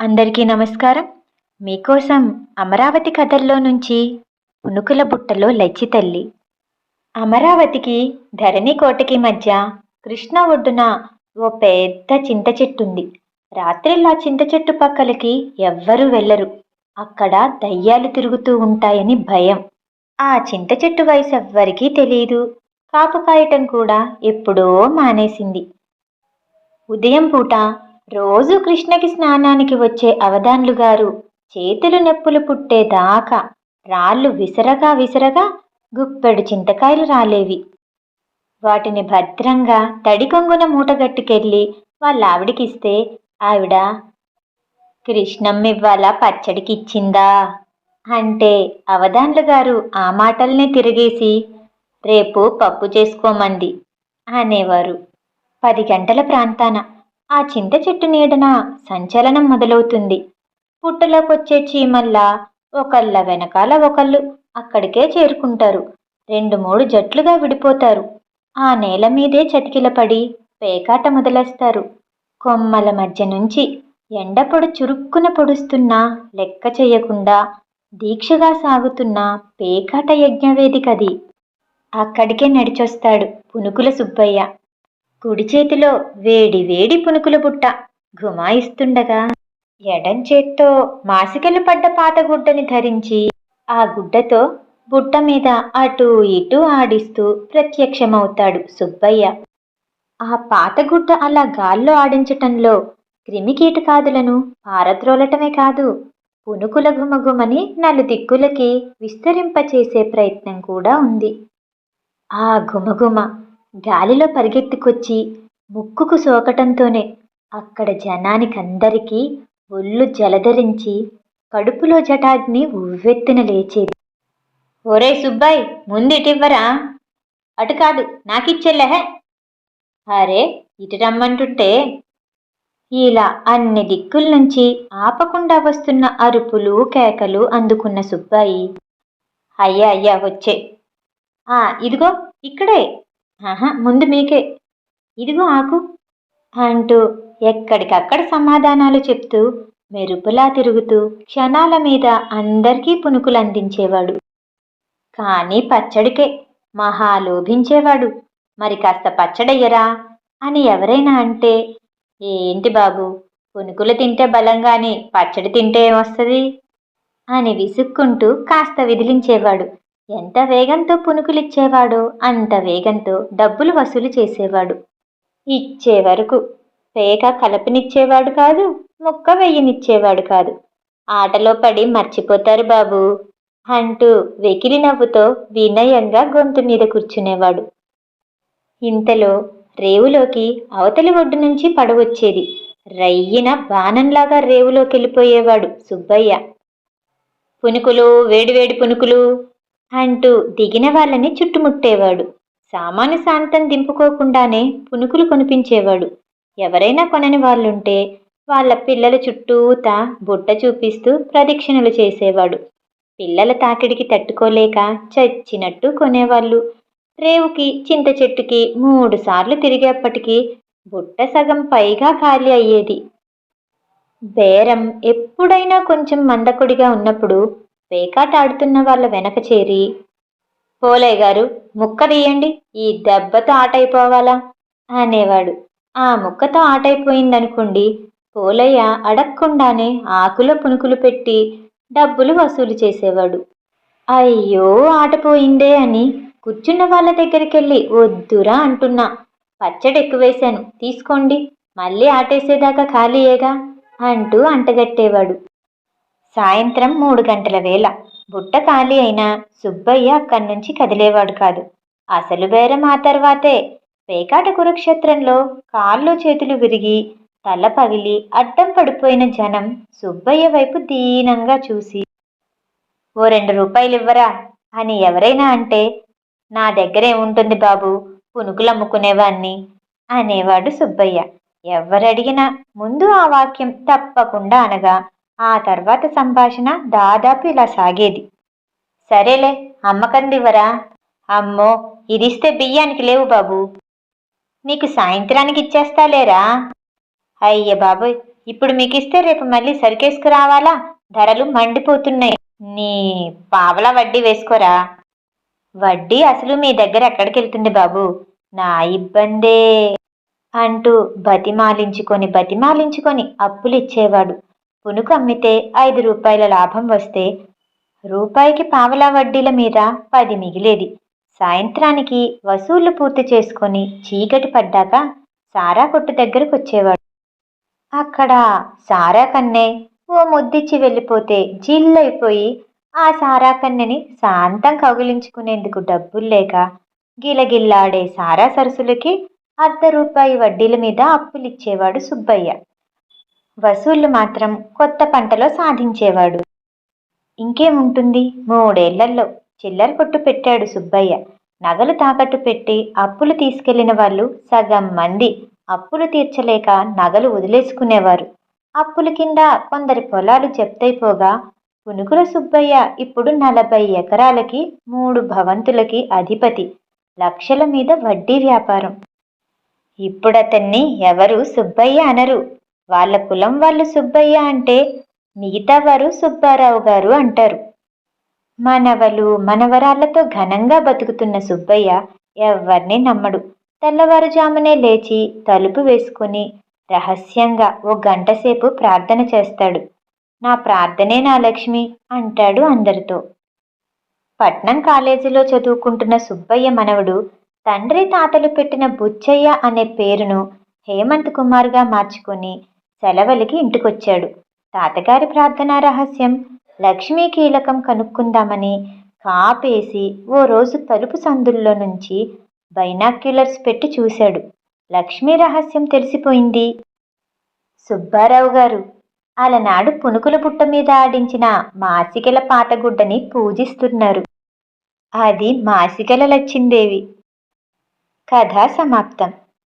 అందరికీ నమస్కారం. మీకోసం అమరావతి కథల్లో నుంచి పునుకుల బుట్టలో లచ్చి తల్లి. అమరావతికి ధరణి కోటకి మధ్య కృష్ణ ఒడ్డున ఓ పెద్ద చింత చెట్టు ఉంది ఆ చింత చెట్టు పక్కలకి ఎవ్వరూ వెళ్ళరు. అక్కడ దయ్యాలు తిరుగుతూ ఉంటాయని భయం. ఆ చింత చెట్టు వయసు ఎవ్వరికీ తెలియదు కాపు కాయటం కూడా ఎప్పుడో మానేసింది. ఉదయం పూట రోజు కృష్ణకి స్నానానికి వచ్చే అవధాన్లు గారు చేతులు నొప్పులు పుట్టేదాకా రాళ్ళు విసరగా విసరగా గుప్పెడు చింతకాయలు రాలేవి. వాటిని భద్రంగా తడి కొంగున మూటగట్టుకెళ్ళి వాళ్ళ ఆవిడకిస్తే ఆవిడ కృష్ణమ్మ పచ్చడికిచ్చిందా? పచ్చడికి ఇచ్చిందా అంటే అవధాన్లు గారు ఆ మాటల్నే తిరిగేసి రేపు పప్పు చేసుకోమంది అనేవారు. పది గంటల ప్రాంతాన ఆ చింత చెట్టు నీడన సంచలనం మొదలవుతుంది. పుట్టలోకొచ్చే చీమల్లా ఒకళ్ళ వెనకాల ఒకళ్ళు అక్కడికే చేరుకుంటారు. రెండు మూడు జట్లుగా విడిపోతారు. ఆ నేల మీదే చతికిలపడి పేకాట మొదలేస్తారు. కొమ్మల మధ్య నుంచి ఎండపొడ చురుక్కున పొడుస్తున్నా లెక్క చేయకుండా దీక్షగా సాగుతున్న పేకాట యజ్ఞవేదికది. అక్కడికే నడిచొస్తాడు పునుకుల సుబ్బయ్య. కుడి చేతిలో వేడి వేడి పునుకుల బుట్ట గుమాయిస్తుండగా ఎడం చేత్తో మాసికలు పడ్డ పాత గుడ్డని ధరించి ఆ గుడ్డతో బుట్ట మీద అటూ ఇటూ ఆడిస్తూ ప్రత్యక్షమవుతాడు సుబ్బయ్య. ఆ పాతగుడ్డ అలా గాల్లో ఆడించటంలో క్రిమికీటకాదులను పారద్రోలటమే కాదు పునుకుల గుమగుమని నలుదిక్కులకి విస్తరింపచేసే ప్రయత్నం కూడా ఉంది. ఆ గుమగుమ గాలిలో పరిగెత్తుకొచ్చి ముక్కుకు సోకటంతోనే అక్కడ జనానికందరికీ ఒళ్ళు జలధరించి కడుపులో జటాగ్ని ఉవ్వెత్తున లేచేది. ఒరే సుబ్బాయ్ ముందిటివ్వరా? అటు కాదు నాకిచ్చెల్లహే. అరే ఇటు రమ్మంటుంటే? ఇలా అన్ని దిక్కుల నుంచి ఆపకుండా వస్తున్న అరుపులు కేకలు అందుకున్న సుబ్బాయి అయ్యా అయ్యా వచ్చే. ఆ ఇదిగో ఇక్కడే. ఆహా ముందు మీకే. ఇదిగో ఆకు అంటూ ఎక్కడికక్కడ సమాధానాలు చెప్తూ మెరుపులా తిరుగుతూ క్షణాల మీద అందరికీ పునుకులు అందించేవాడు కానీ పచ్చడికే మహా లోభించేవాడు మరి కాస్త పచ్చడయ్యరా అని ఎవరైనా అంటే ఏంటి బాబు పునుకులు తింటే బలంగానే పచ్చడి తింటే ఏమొస్తుంది? అని విసుక్కుంటూ కాస్త విదిలించేవాడు. ఎంత వేగంతో పునుకులిచ్చేవాడో అంత వేగంతో డబ్బులు వసూలు చేసేవాడు. ఇచ్చే వరకు పేక కలపనిచ్చేవాడు కాదు ముక్క వెయ్యనిచ్చేవాడు కాదు. ఆటలో పడి మర్చిపోతారు బాబు. అంటూ వెకిలి నవ్వుతో వినయంగా గొంతు మీద కూర్చునేవాడు. ఇంతలో రేవులోకి అవతలి ఒడ్డు నుంచి పడవచ్చేది. రయ్యిన బాణంలాగా రేవులోకి వెళ్ళిపోయేవాడు సుబ్బయ్య. పునుకులు వేడివేడి పునుకులు అంటూ దిగిన వాళ్ళని చుట్టుముట్టేవాడు. సామాను శాంతం దింపుకోకుండానే పునుకులు కొనిపించేవాడు. ఎవరైనా కొనని వాళ్ళుంటే వాళ్ళ పిల్లల చుట్టూత బుట్ట చూపిస్తూ ప్రదక్షిణలు చేసేవాడు. పిల్లల తాకిడికి తట్టుకోలేక చచ్చినట్టు కొనేవాళ్ళు. రేవుకి చింత చెట్టుకి మూడు సార్లు తిరిగేప్పటికీ బుట్ట సగం పైగా ఖాళీ అయ్యేది. బేరం ఎప్పుడైనా కొంచెం మందకొడిగా ఉన్నప్పుడు పేకాట ఆడుతున్న వాళ్ళ వెనక చేరి పోలయ్య గారు ముక్క తీయండి ఈ దెబ్బతో ఆటైపోవాలా? అనేవాడు. ఆ ముక్కతో ఆటైపోయిందనుకోండి పోలయ్య అడగకుండానే ఆకులో పునుకులు పెట్టి డబ్బులు వసూలు చేసేవాడు. అయ్యో ఆటపోయిందే అని కూర్చున్న వాళ్ళ దగ్గరికి వెళ్ళి వద్దురా అంటున్నా. పచ్చడి ఎక్కువేశాను తీసుకోండి మళ్ళీ ఆటేసేదాకా ఖాళీయేగా? అంటూ అంటగట్టేవాడు. సాయంత్రం మూడు గంటల వేళ. బుట్ట ఖాళీ అయినా సుబ్బయ్య అక్కడి నుంచి కదిలేవాడు కాదు. అసలు బేరం ఆ తర్వాతే. పేకాట కురుక్షేత్రంలో కాళ్ళు చేతులు విరిగి తల పగిలి అడ్డం పడిపోయిన జనం సుబ్బయ్య వైపు దీనంగా చూసి ఓ రెండు రూపాయలు ఇవ్వరా అని ఎవరైనా అంటే నా దగ్గర ఏముంటుంది బాబు పునుకులు అమ్ముకునేవాణ్ణి అనేవాడు సుబ్బయ్య. ఎవరడిగినా ముందు ఆ వాక్యం తప్పకుండా అనగా ఆ తర్వాత సంభాషణ దాదాపు ఇలా సాగేది. సరేలే అమ్మకందివరా అమ్మో ఇదిస్తే బియ్యానికి లేవు బాబు. నీకు సాయంత్రానికి ఇచ్చేస్తాలేరా అయ్య బాబోయ్ ఇప్పుడు మీకు ఇస్తే రేపు మళ్ళీ సరికేసుకురావాలా ధరలు మండిపోతున్నాయి. నీ పావలా వడ్డీ వేసుకోరా? వడ్డీ అసలు మీ దగ్గర ఎక్కడికి వెళ్తుంది బాబు? నా ఇబ్బందే. అంటూ బతిమాలించుకొని బతిమాలించుకొని అప్పులు ఇచ్చేవాడు పునుకు అమ్మితే ఐదు రూపాయల లాభం వస్తే రూపాయికి పావలా వడ్డీల మీద పది మిగిలేది. సాయంత్రానికి వసూళ్ళు పూర్తి చేసుకొని చీకటి పడ్డాక సారా కొట్టు దగ్గరకు వచ్చేవాడు అక్కడ సారా కన్నె ఓ ముద్దిచ్చి వెళ్ళిపోతే జిల్లైపోయి ఆ సారా కన్నెని శాంతం కౌగిలించుకునేందుకు డబ్బులు లేక గిలగిల్లాడే సారా సరసులకి అర్ధ రూపాయి వడ్డీల మీద అప్పులిచ్చేవాడు సుబ్బయ్య. వసూళ్ళు మాత్రం కొత్త పంటలో సాధించేవాడు. ఇంకేముంటుంది? మూడేళ్ళలో చిల్లర కొట్టు పెట్టాడు సుబ్బయ్య. నగలు తాకట్టు పెట్టి అప్పులు తీసుకెళ్ళిన వాళ్ళు సగం మంది. అప్పులు తీర్చలేక నగలు వదిలేసుకునేవారు. అప్పుల కింద కొందరి పొలాలు జప్తైపోగా పునుకుల సుబ్బయ్య ఇప్పుడు నలభై ఎకరాలకి మూడు భవంతులకి అధిపతి. లక్షల మీద వడ్డీ వ్యాపారం. ఇప్పుడతన్ని ఎవరు సుబ్బయ్య అనరు. వాళ్ళ కులం వాళ్ళు సుబ్బయ్య అంటే మిగతా వారు సుబ్బారావు గారు అంటారు. మనవలు మనవరాళ్ళతో ఘనంగా బతుకుతున్న సుబ్బయ్య ఎవరిని నమ్మడు. తెల్లవారుజామునే లేచి తలుపు వేసుకుని రహస్యంగా ఓ గంటసేపు ప్రార్థన చేస్తాడు. నా ప్రార్థనే నా లక్ష్మి అంటాడు అందరితో. పట్నం కాలేజీలో చదువుకుంటున్న సుబ్బయ్య మనవడు తండ్రి తాతలు పెట్టిన బుచ్చయ్య అనే పేరును హేమంత్ కుమార్గా మార్చుకొని సెలవులకి ఇంటికొచ్చాడు. తాతగారి ప్రార్థనా రహస్యం. లక్ష్మీ కీలకం కనుక్కుందామని కాపేసి ఓ రోజు తలుపు సందుల్లో నుంచి బైనాక్యులర్స్ పెట్టి చూశాడు. లక్ష్మీ రహస్యం తెలిసిపోయింది. సుబ్బారావు గారు అలనాడు పునుకుల బుట్ట మీద ఆడించిన మాసికల పాతగుడ్డని పూజిస్తున్నారు. అది మాసికల లచ్చిందేవి. కథ సమాప్తం.